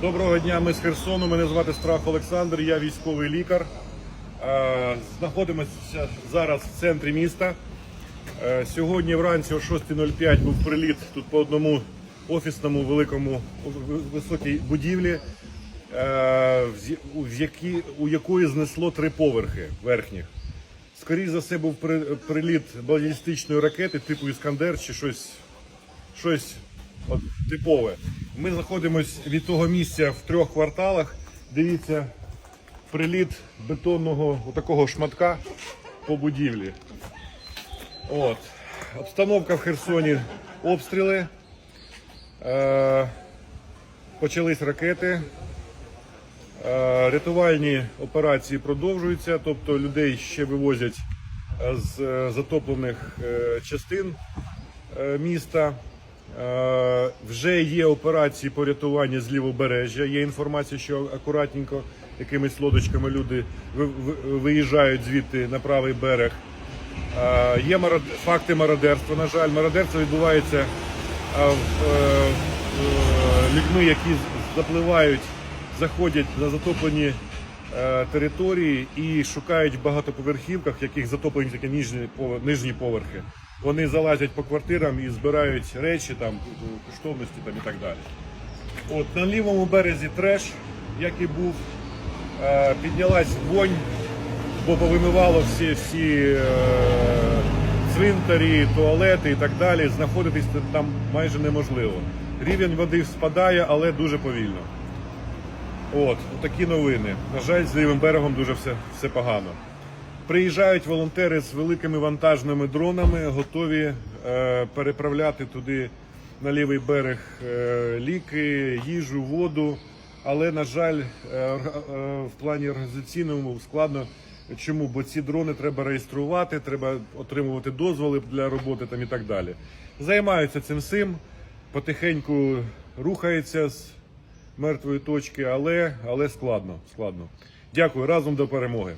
Доброго дня, ми з Херсону. Мене звати Страх Олександр, я військовий лікар. Е, Знаходимося зараз в центрі міста. Е, Сьогодні вранці о 6.05 був приліт тут по одному офісному великому високій будівлі, е, у- якої знесло три поверхи верхніх. Скоріше за все був приліт балістичної ракети типу Іскандер чи щось щось типове. Ми знаходимося від того місця в трьох кварталах. Дивіться, приліт бетонного такого шматка по будівлі. От. Обстановка в Херсоні обстріли. Е, почались ракети. Е, Рятувальні операції продовжуються, тобто людей ще вивозять е, з е, затоплених е, частин міста. Е, Вже є операції по рятуванню з лівобережжя. Є інформація, що акуратненько якимись лодочками люди ви- ви- виїжджають звідти на правий берег. Е, Є факти мародерства. На жаль, мародерство відбувається е, людьми, які запливають, заходять на затоплені території і шукають в багатоповерхівках, яких затоплені такі нижні поверхи. Вони залазять по квартирам і збирають речі, там, коштовності там, і так далі. От, на лівому березі треш, як і був, е, піднялась вонь, бо повимивало всі, всі е, цвинтарі, туалети і так далі. Знаходитись там майже неможливо. Рівень води спадає, але дуже повільно. От, такі новини. На жаль, з лівим берегом дуже все, все погано. Приїжджають волонтери з великими вантажними дронами, готові е, переправляти туди на лівий берег е, ліки, їжу, воду. Але, на жаль, е, е, в плані організаційному складно. Чому? Бо ці дрони треба реєструвати, треба отримувати дозволи для роботи там і так далі. Займаються цим всім, потихеньку рухається з мертвої точки, але, але складно, складно. Дякую, разом до перемоги.